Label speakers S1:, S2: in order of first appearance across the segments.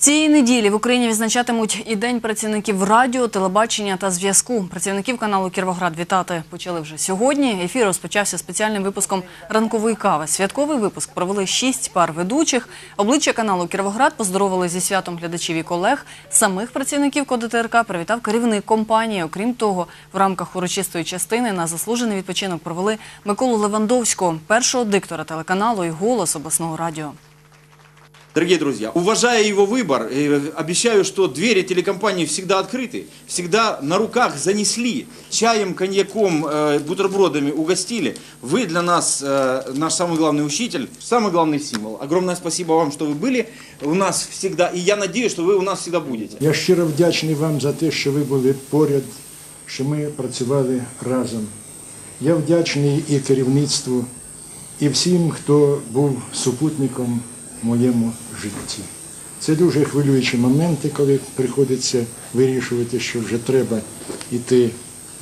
S1: Цієї неділі в Україні відзначатимуть і День працівників радіо, телебачення та зв'язку. Працівників каналу Кіровоград вітати почали вже сьогодні. Ефір розпочався спеціальним випуском ранкової кави. Святковий випуск провели шість пар ведучих. Обличчя каналу Кіровоград поздоровили зі святом глядачів і колег. Самих працівників КОДТРК привітав керівник компанії. Окрім того, в рамках урочистої частини на заслужений відпочинок провели Миколу Левандовського, першого диктора телеканалу і голос обласного радіо.
S2: Дорогие друзья, уважая его выбор, э, обещаю, что двери телекомпании всегда открыты, всегда на руках занесли, чаем, коньяком, э, бутербродами угостили. Вы для нас э, наш самый главный учитель, самый главный символ. Огромное спасибо вам, что вы были у нас всегда, и я надеюсь, что вы у нас всегда будете.
S3: Я щиро вдячний вам за те, що ви були поряд, що ми працювали разом. Я вдячний і керівництву, і всім, хто був супутником в Моєму житті. Це дуже хвилюючі моменти, коли приходиться вирішувати, що вже треба йти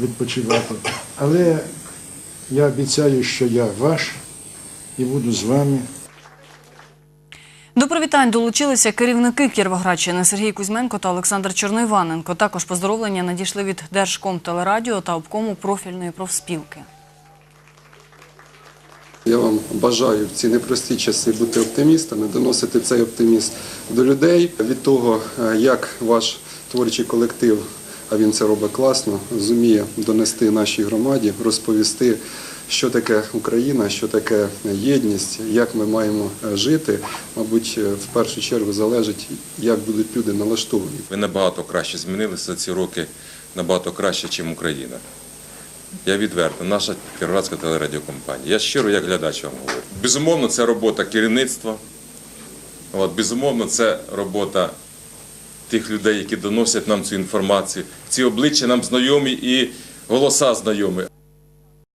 S3: відпочивати. Але я обіцяю, що я ваш і буду з вами.
S1: До привітань долучилися керівники Кіровоградщини Сергій Кузьменко та Олександр Чорноїваненко. Також поздоровлення надійшли від Держкомтелерадіо та обкому профільної профспілки.
S4: Я вам бажаю в ці непрості часи бути оптимістами, доносити цей оптимізм до людей від того, е, як ваш творчий колектив, а він це робить класно, зуміє донести нашій громаді, розповісти, що таке Україна, що таке єдність, як ми маємо е, жити. Мабуть, е, в першу чергу залежить, як будуть люди налаштовані.
S5: Ви набагато краще змінилися ці роки, набагато краще, ніж Україна. Я відверто, наша Кіровоградська телерадіокомпанія. Я щиро як глядач вам говорю. Безумовно, це робота керівництва. От, безумовно, це робота тих людей, які доносять нам цю інформацію. Ці обличчя нам знайомі і голоса знайомі.